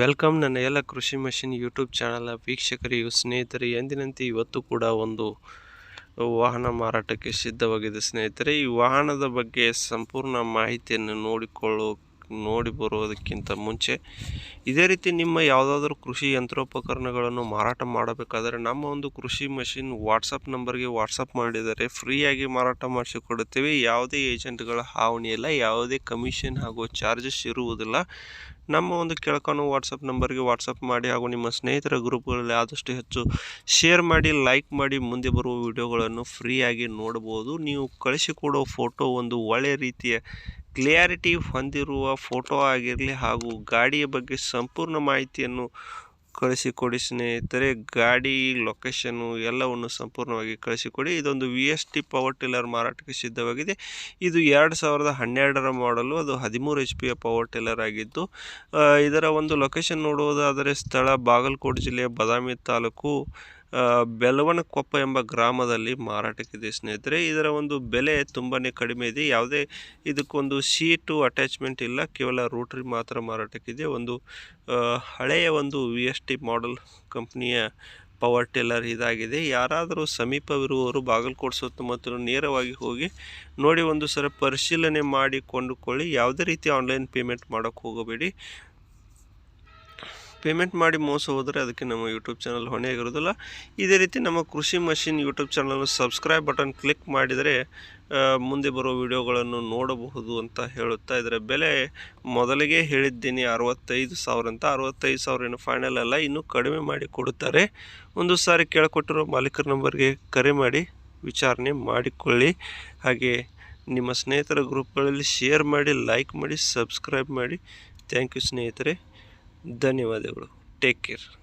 Welcome ನನ್ನ ಎಲ್ಲ ಕೃಷಿ ಮಷಿನ್ ಯೂಟ್ಯೂಬ್ ಚಾನಲ್ನ ವೀಕ್ಷಕರಿಗೂ ಸ್ನೇಹಿತರೆ, ಎಂದಿನಂತೆ ಇವತ್ತು ಕೂಡ ಒಂದು ವಾಹನ ಮಾರಾಟಕ್ಕೆ ಸಿದ್ಧವಾಗಿದೆ ಸ್ನೇಹಿತರೆ. ಈ ವಾಹನದ ಬಗ್ಗೆ ಸಂಪೂರ್ಣ ಮಾಹಿತಿಯನ್ನು ನೋಡಿಕೊಳ್ಳೋ ನೋಡಿ ಬರುವುದಕ್ಕಿಂತ ಮುಂಚೆ ಇದೇ ರೀತಿ ನಿಮ್ಮ ಯಾವುದಾದ್ರೂ ಕೃಷಿ ಯಂತ್ರೋಪಕರಣಗಳನ್ನು ಮಾರಾಟ ಮಾಡಬೇಕಾದರೆ ನಮ್ಮ ಒಂದು ಕೃಷಿ ಮಷಿನ್ ವಾಟ್ಸಪ್ ನಂಬರ್ಗೆ ವಾಟ್ಸಪ್ ಮಾಡಿದರೆ ಫ್ರೀಯಾಗಿ ಮಾರಾಟ ಮಾಡಿಸಿಕೊಡುತ್ತೇವೆ. ಯಾವುದೇ ಏಜೆಂಟ್ಗಳ ಹಾವಣಿ ಇಲ್ಲ, ಯಾವುದೇ ಕಮಿಷನ್ ಹಾಗೂ ಚಾರ್ಜಸ್ ಇರುವುದಿಲ್ಲ. ನಮ್ಮ ಒಂದು ಕೆಳಕನ್ನು ವಾಟ್ಸಪ್ ನಂಬರ್ಗೆ ವಾಟ್ಸಪ್ ಮಾಡಿ ಹಾಗೂ ನಿಮ್ಮ ಸ್ನೇಹಿತರ ಗ್ರೂಪ್ಗಳಲ್ಲಿ ಆದಷ್ಟು ಹೆಚ್ಚು ಶೇರ್ ಮಾಡಿ, ಲೈಕ್ ಮಾಡಿ ಮುಂದೆ ಬರುವ ವಿಡಿಯೋಗಳನ್ನು ಫ್ರೀಯಾಗಿ ನೋಡ್ಬೋದು ನೀವು ಕಳಿಸಿಕೊಡೋ ಫೋಟೋ ಒಂದು ಒಳ್ಳೆಯ ರೀತಿಯ ಕ್ಲಿಯಾರಿಟಿ ಹೊಂದಿರುವ ಫೋಟೋ ಆಗಿರಲಿ ಹಾಗೂ ಗಾಡಿಯ ಬಗ್ಗೆ ಸಂಪೂರ್ಣ ಮಾಹಿತಿಯನ್ನು ಕಳಿಸಿಕೊಡಿ ಸ್ನೇಹಿತರೆ. ಗಾಡಿ ಲೊಕೇಶನ್ನು ಎಲ್ಲವನ್ನು ಸಂಪೂರ್ಣವಾಗಿ ಕಳಿಸಿಕೊಡಿ. ಇದೊಂದು V S T power tiller ಮಾರಾಟಕ್ಕೆ ಸಿದ್ಧವಾಗಿದೆ. ಇದು ಎರಡು ಸಾವಿರದ ಹನ್ನೆರಡರ ಮಾಡಲು ಅದು ಹದಿಮೂರು ಎಚ್ ಪಿಯ ಪವರ್ ಟಿಲ್ಲರ್ ಆಗಿದ್ದು ಇದರ ಒಂದು ಲೊಕೇಶನ್ ನೋಡುವುದಾದರೆ ಸ್ಥಳ ಬಾಗಲಕೋಟೆ ಜಿಲ್ಲೆಯ ಬದಾಮಿ ತಾಲೂಕು ಬೆಲವನಕೊಪ್ಪ ಎಂಬ ಗ್ರಾಮದಲ್ಲಿ ಮಾರಾಟಕ್ಕಿದೆ ಸ್ನೇಹಿತರೆ. ಇದರ ಒಂದು ಬೆಲೆ ತುಂಬಾ ಕಡಿಮೆ ಇದೆ. ಯಾವುದೇ ಇದಕ್ಕೊಂದು ಸೀಟು ಅಟ್ಯಾಚ್ಮೆಂಟ್ ಇಲ್ಲ. ಕೇವಲ ರೋಟ್ರಿ ಮಾತ್ರ ಮಾರಾಟಕ್ಕಿದೆ ಒಂದು ಹಳೆಯ ಒಂದು ವಿ ಎಸ್ ಟಿ ಮಾಡೆಲ್ ಕಂಪ್ನಿಯ ಪವರ್ ಟಿಲ್ಲರ್ ಇದಾಗಿದೆ. ಯಾರಾದರೂ ಸಮೀಪವಿರುವವರು ಬಾಗಲಕೋಟೆ ಸುತ್ತಮುತ್ತಲು ನೇರವಾಗಿ ಹೋಗಿ ನೋಡಿ, ಒಂದು ಸಲ ಪರಿಶೀಲನೆ ಮಾಡಿ ಕೊಂಡುಕೊಳ್ಳಿ. ಯಾವುದೇ ರೀತಿ ಆನ್ಲೈನ್ ಪೇಮೆಂಟ್ ಮಾಡೋಕ್ಕೆ ಹೋಗಬೇಡಿ. ಪೇಮೆಂಟ್ ಮಾಡಿ ಮೋಸ ಹೋದರೆ ಅದಕ್ಕೆ ನಮ್ಮ ಯೂಟ್ಯೂಬ್ ಚಾನಲ್ ಹೊಣೆಯಾಗಿರೋದಿಲ್ಲ ಇದೇ ರೀತಿ ನಮ್ಮ ಕೃಷಿ machine YouTube channel subscribe button click ಮಾಡಿದರೆ ಮುಂದೆ ಬರೋ ವಿಡಿಯೋಗಳನ್ನು ನೋಡಬಹುದು ಅಂತ ಹೇಳುತ್ತಾ ಇದರ ಬೆಲೆ ಮೊದಲಿಗೆ ಹೇಳಿದ್ದೀನಿ ಅರವತ್ತೈದು ಸಾವಿರ ಅಂತ. ಅರವತ್ತೈದು ಸಾವಿರ ಏನು ಫೈನಲ್ ಅಲ್ಲ, ಇನ್ನೂ ಕಡಿಮೆ ಮಾಡಿ ಕೊಡುತ್ತಾರೆ. ಒಂದು ಸಾರಿ ಕೇಳಿಕೊಟ್ಟಿರೋ ಮಾಲೀಕರ ನಂಬರ್ಗೆ ಕರೆ ಮಾಡಿ, ವಿಚಾರಣೆ ಮಾಡಿಕೊಳ್ಳಿ. ಹಾಗೆ ನಿಮ್ಮ ಸ್ನೇಹಿತರ ಗ್ರೂಪ್ಗಳಲ್ಲಿ ಶೇರ್ ಮಾಡಿ, ಲೈಕ್ ಮಾಡಿ, ಸಬ್ಸ್ಕ್ರೈಬ್ ಮಾಡಿ. ಥ್ಯಾಂಕ್ ಯು ಸ್ನೇಹಿತರೆ. ಧನ್ಯವಾದಗಳು. Take care